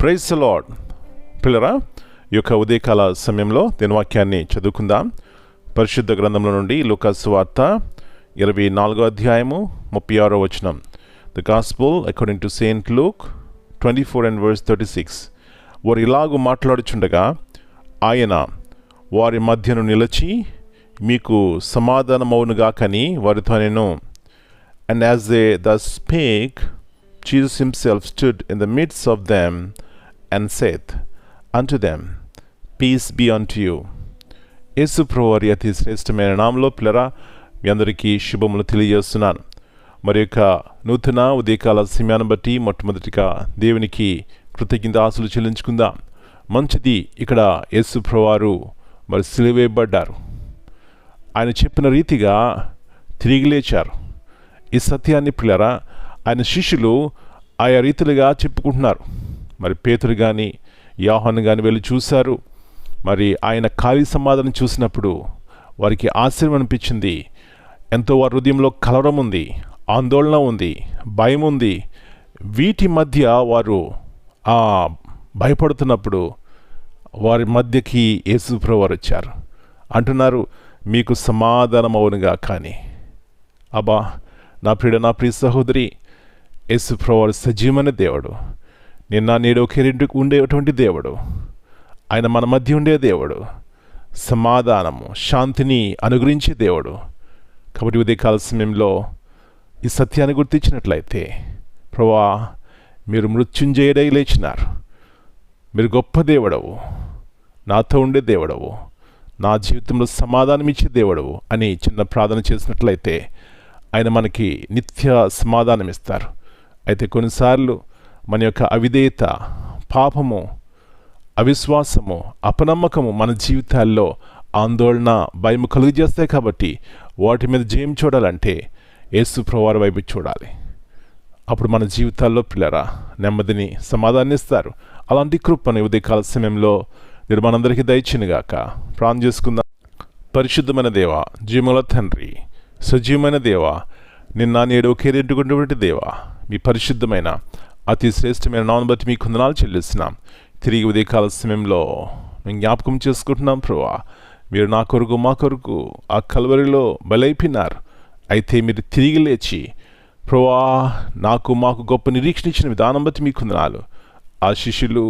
Praise lord పిల్లరా ఈ యొక్క ఉదయకాల సమయంలో దీని వాక్యాన్ని చదువుకుందాం. పరిశుద్ధ గ్రంథంలో నుండి లుకాసు వార్త ఇరవై నాలుగో అధ్యాయము ముప్పై ఆరో వచనం. The gospel according to Saint Luke twenty four and verse thirty six వారు ఇలాగూ మాట్లాడుచుండగా ఆయన వారి మధ్యను నిలిచి మీకు సమాధానమవునుగాకని వారితో నేను and as the spake these Jesus self stood in the midst of them and saith unto them, Peace be unto you. Yesu ప్రభువారి అతి శ్రేష్టమైన నామంలో పిల్లరా మీ అందరికీ శుభములు తెలియజేస్తున్నాను. మరి యొక్క నూతన ఉదయకాల సమయాన్ని బట్టి మొట్టమొదటిగా దేవునికి కృతజ్ఞత ఆశలు చెల్లించుకుందాం. మంచిది ఇక్కడ యేసు ప్రభువారు మరి సిలివేయబడ్డారు. ఆయన చెప్పిన రీతిగా తిరిగి లేచారు. ఈ సత్యాన్ని పిల్లరా ఆయన శిష్యులు ఆయా రీతిలుగా చెప్పుకుంటున్నారు. మరి పేతురు కానీ యాహాను కానీ వెళ్ళి చూశారు. మరి ఆయన ఖాళీ సమాధానం చూసినప్పుడు వారికి ఆశ్చర్యం అనిపించింది. ఎంతో వారి హృదయంలో కలవరం ఉంది ఆందోళన ఉంది భయం ఉంది. వీటి మధ్య వారు ఆ భయపడుతున్నప్పుడు వారి మధ్యకి యేసుప్రభు వారు వచ్చారు. అంటున్నారు మీకు సమాధానం అవునుగా కానీ. అబ్బా నా ప్రియుడ నా ప్రియ సహోదరి యేసు ప్రభువారు సజీవమైన దేవుడు. నిన్న నేడు ఒకేరింటికి ఉండేటువంటి దేవుడు. ఆయన మన మధ్య ఉండే దేవుడు. సమాధానము శాంతిని అనుగ్రహించే దేవుడు. కాబట్టి ఉదయకాల సమయంలో ఈ సత్యాన్ని గుర్తించినట్లయితే ప్రభా మీరు మృత్యుంజయుడై లేచినారు. మీరు గొప్ప దేవుడవు. నాతో ఉండే దేవుడవు. నా జీవితంలో సమాధానం ఇచ్చే దేవుడవు అని చిన్న ప్రార్థన చేసినట్లయితే ఆయన మనకి నిత్య సమాధానం ఇస్తారు అయితే కొన్నిసార్లు మన యొక్క అవిధేయత పాపము అవిశ్వాసము అపనమ్మకము మన జీవితాల్లో ఆందోళన భయం కలుగజేస్తాయి కాబట్టి వాటి మీద జయం చూడాలంటే యేసు ప్రవారి వైపు చూడాలి. అప్పుడు మన జీవితాల్లో పిల్లరా నెమ్మదిని సమాధానం ఇస్తారు అలాంటి కృపని ఉదయకాల సమయంలో మీరు మనందరికీ దయచినగాక ప్రాణం చేసుకుందాం. పరిశుద్ధమైన దేవ జీవముల తండ్రి సజీవమైన దేవ నిన్న నేడు ఒకేరేంటుకున్నటువంటి దేవ మీ పరిశుద్ధమైన అతి శ్రేష్టమైన నాన్ బట్టి మీ కొందనాలు చెల్లిస్తున్నాం. తిరిగి ఉదయకాల సమయంలో మేము జ్ఞాపకం చేసుకుంటున్నాం ప్రభా. మీరు నా కొరకు మా కొరకు ఆ కలవరిలో బలైపోయినారు. అయితే మీరు తిరిగి లేచి ప్రభా నాకు మాకు గొప్ప నిరీక్షణ ఇచ్చిన విధానం బట్టి మీకు కొందనాలు ఆ శిష్యులు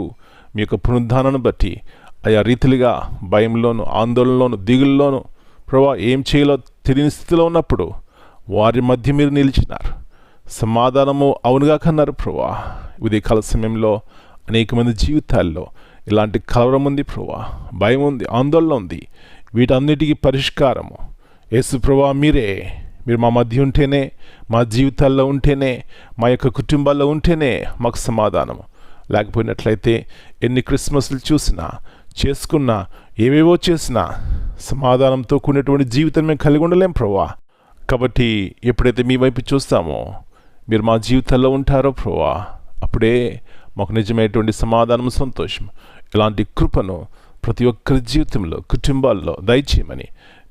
మీ యొక్క పునరుద్ధానాన్ని బట్టి ఆయా రీతిలుగా భయంలోను ఆందోళనలోను దిగుల్లోను ప్రభా ఏం చేయాలో తెలియని స్థితిలో ఉన్నప్పుడు వారి మధ్య మీరు నిలిచినారు. సమాధానము అవునుగా కన్నారు ప్రభా ఉదయకాల సమయంలో అనేక మంది జీవితాల్లో ఇలాంటి కలవరం ఉంది ప్రభా భయం ఉంది ఆందోళన ఉంది. వీటన్నిటికీ పరిష్కారము. యేసు ప్రభా మీరే. మీరు మా మధ్య ఉంటేనే మా జీవితాల్లో ఉంటేనే మా యొక్క కుటుంబాల్లో ఉంటేనే మాకు సమాధానము. లేకపోయినట్లయితే ఎన్ని క్రిస్మస్లు చూసినా చేసుకున్నా ఏవేవో చేసినా సమాధానంతో కూడినటువంటి జీవితం మేము కలిగి ఉండలేం ప్రభా కాబట్టి ఎప్పుడైతే మీ వైపు చూస్తామో మీరు మా జీవితంలో ఉంటారో ప్రభా అప్పుడే మాకు నిజమైనటువంటి సమాధానం సంతోషం ఇలాంటి కృపను ప్రతి ఒక్కరి జీవితంలో కుటుంబాల్లో దయచేయమని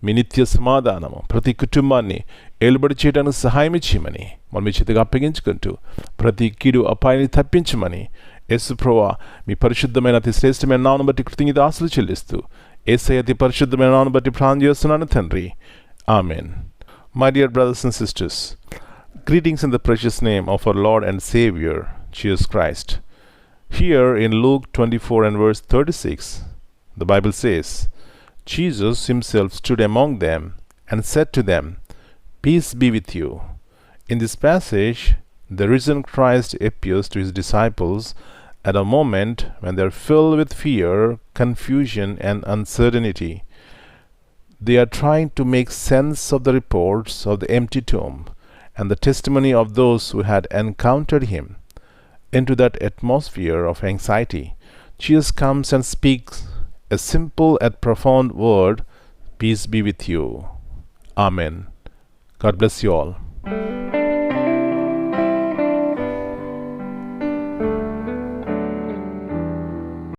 మీ నిత్య సమాధానము ప్రతి కుటుంబాన్ని ఏలుబడి చేయడానికి సహాయం ఇచ్చేయమని మనం మీ చేతిగా అప్పగించుకుంటూ ప్రతి కీడు అపాయాన్ని తప్పించమని యేసు మీ పరిశుద్ధమైన అతి శ్రేష్టమైన నాను బట్టి కృతజ్ఞత ఆశలు చెల్లిస్తూ ఏసై అతి పరిశుద్ధమైన నాను బట్టి ప్రాణం చేస్తున్నాను తండ్రి. Amen. My dear brothers and sisters greetings in the precious name of our Lord and Savior, Jesus Christ. Here in Luke 24 and verse 36, the Bible says, Jesus himself stood among them and said to them, Peace be with you. In this passage, the risen Christ appears to his disciples at a moment when they are filled with fear, confusion, and uncertainty. They are trying to make sense of the reports of the empty tomb and the testimony of those who had encountered him. Into that atmosphere of anxiety, Jesus comes and speaks a simple yet profound word Peace be with you. Amen. God bless you all.